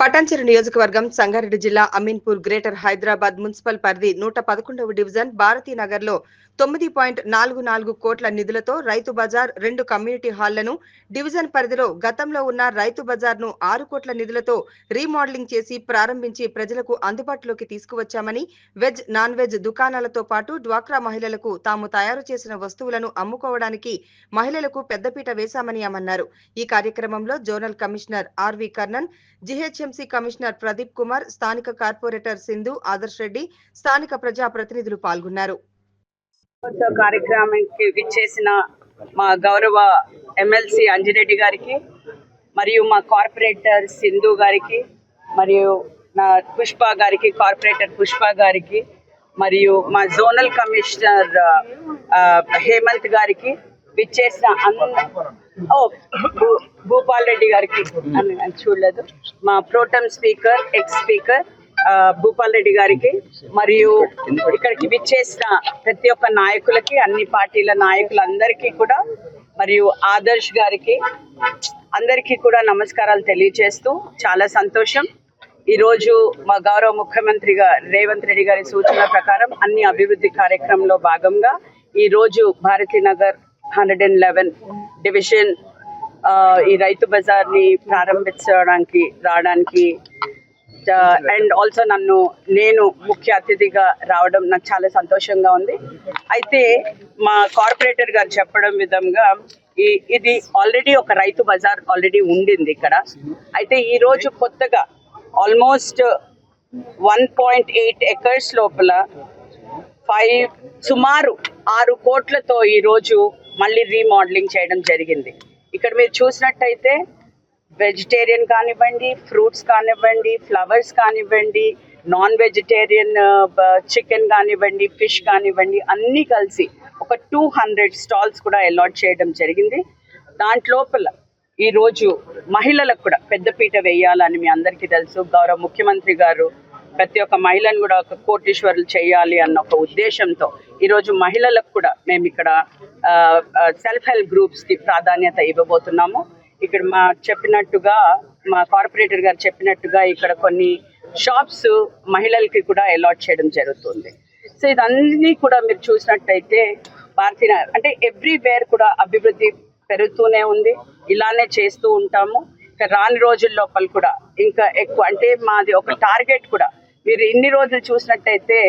పటాన్చెరు నియోజకవర్గం సంగారెడ్డి జిల్లా Ameenpur greater Hyderabad municipal పరిధి నూట పదకొండవ డివిజన్ భారతీనగర్లో తొమ్మిది పాయింట్ నాలుగు నాలుగు కోట్ల నిధులతో రైతు బజార్ రెండు కమ్యూనిటీ హాళ్ళను డివిజన్ పరిధిలో గతంలో ఉన్న రైతు బజార్ను ఆరు కోట్ల నిధులతో రీమోడలింగ్ చేసి ప్రారంభించి ప్రజలకు అందుబాటులోకి తీసుకువచ్చామని వెజ్ నాన్ వెజ్ దుకాణాలతో పాటు డ్వాక్రా మహిళలకు తాము తయారు చేసిన వస్తువులను అమ్ముకోవడానికి మహిళలకు పెద్దపీట వేశామని ఆమన్నారు. ఈ కార్యక్రమంలో zonal commissioner RV Karnan GHM GHMC commissioner Pradeep Kumar స్థానిక కార్పొరేటర్ సింధు ఆదర్శ్ రెడ్డి స్థానిక ప్రజా ప్రతినిధులు పాల్గొన్నారు కార్యక్రమానికి విచ్చేసిన మా గౌరవ ఎమ్మెల్సీ అంజిరెడ్డి గారికి మరియు మా కార్పొరేటర్ సింధు గారికి మరియు నా పుష్ప గారికి కార్పొరేటర్ పుష్ప గారికి మరియు మా జోనల్ కమిషనర్ హేమంత్ గారికి విచ్చేసిన అన్న ఓ భూ- భూపాల్ రెడ్డి గారికి చూడలేదు. మా protem speaker ex speaker Bhupal Reddy గారికి మరియు ఇక్కడికి విచ్చేసిన ప్రతి ఒక్క నాయకులకి అన్ని పార్టీల నాయకులందరికీ కూడా మరియు ఆదర్శ్ గారికి అందరికీ కూడా నమస్కారాలు తెలియజేస్తూ చాలా సంతోషం. ఈరోజు మా గౌరవ ముఖ్యమంత్రిగా రేవంత్ రెడ్డి గారి సూచన ప్రకారం అన్ని అభివృద్ధి కార్యక్రమంలో భాగంగా ఈరోజు Bharathi Nagar hundred and eleven division ఈ రైతు బజార్ని ప్రారంభించడానికి రావడానికి అండ్ ఆల్సో నన్ను నేను ముఖ్య అతిథిగా రావడం నాకు చాలా సంతోషంగా ఉంది. అయితే మా కార్పొరేటర్ గారు చెప్పడం విధంగా ఈ ఇది ఆల్రెడీ ఒక రైతు బజార్ ఆల్రెడీ ఉండింది ఇక్కడ. అయితే ఈరోజు కొత్తగా almost one point eight acres లోపల ఫైవ్ సుమారు ఆరు కోట్లతో ఈరోజు మళ్ళీ రీమోడలింగ్ చేయడం జరిగింది. ఇక్కడ మీరు చూసినట్టయితే వెజిటేరియన్ కానివ్వండి ఫ్రూట్స్ కానివ్వండి ఫ్లవర్స్ కానివ్వండి నాన్ వెజిటేరియన్ చికెన్ కానివ్వండి ఫిష్ కానివ్వండి అన్నీ కలిసి ఒక టూ హండ్రెడ్ స్టాల్స్ కూడా అలాట్ చేయడం జరిగింది. దాంట్లోపల ఈరోజు మహిళలకు కూడా పెద్దపీట వేయాలని మీ అందరికీ తెలుసు. గౌరవ ముఖ్యమంత్రి గారు ప్రతి ఒక్క మహిళను కూడా ఒక కోటీశ్వరులు చేయాలి అన్న ఒక ఉద్దేశంతో ఈరోజు మహిళలకు కూడా మేము ఇక్కడ సెల్ఫ్ హెల్ప్ గ్రూప్స్కి ప్రాధాన్యత ఇవ్వబోతున్నాము. ఇక్కడ మా చెప్పినట్టుగా మా కార్పొరేటర్ గారు చెప్పినట్టుగా ఇక్కడ కొన్ని షాప్స్ మహిళలకి కూడా అలాట్ చేయడం జరుగుతుంది. సో ఇదన్నీ కూడా మీరు చూసినట్టయితే భారతీయ అంటే ఎవ్రీవేర్ కూడా అభివృద్ధి పెరుగుతూనే ఉంది. ఇలానే చేస్తూ ఉంటాము. రాని రోజుల లోపల కూడా ఇంకా ఎక్కువ అంటే మాది ఒక టార్గెట్ కూడా. మీరు ఇన్ని రోజులు చూసినట్టయితే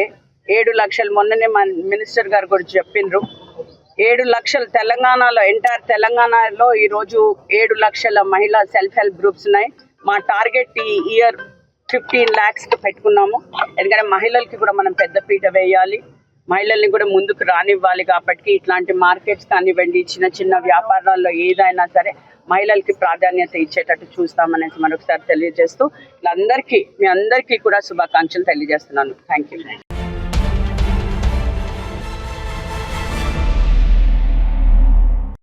ఏడు లక్షలు మొన్ననే మన మినిస్టర్ గారు కూడా చెప్పిండ్రు. ఏడు లక్షలు తెలంగాణలో ఎంటైర్ తెలంగాణలో ఈరోజు ఏడు లక్షల మహిళా సెల్ఫ్ హెల్ప్ గ్రూప్స్ ఉన్నాయి. మా టార్గెట్ ఈ ఇయర్ ఫిఫ్టీన్ ల్యాక్స్కి పెట్టుకున్నాము. ఎందుకంటే మహిళలకి కూడా మనం పెద్దపీట వేయాలి. మహిళల్ని కూడా ముందుకు రానివ్వాలి కాబట్టి ఇట్లాంటి మార్కెట్స్ కానివ్వండి చిన్న చిన్న వ్యాపారాల్లో ఏదైనా సరే మహిళలకి ప్రాధాన్యత ఇచ్చేటట్టు చూస్తామనేసి మరొకసారి తెలియజేస్తూ అందరికీ మీ అందరికీ కూడా శుభాకాంక్షలు తెలియజేస్తున్నాను. Thank you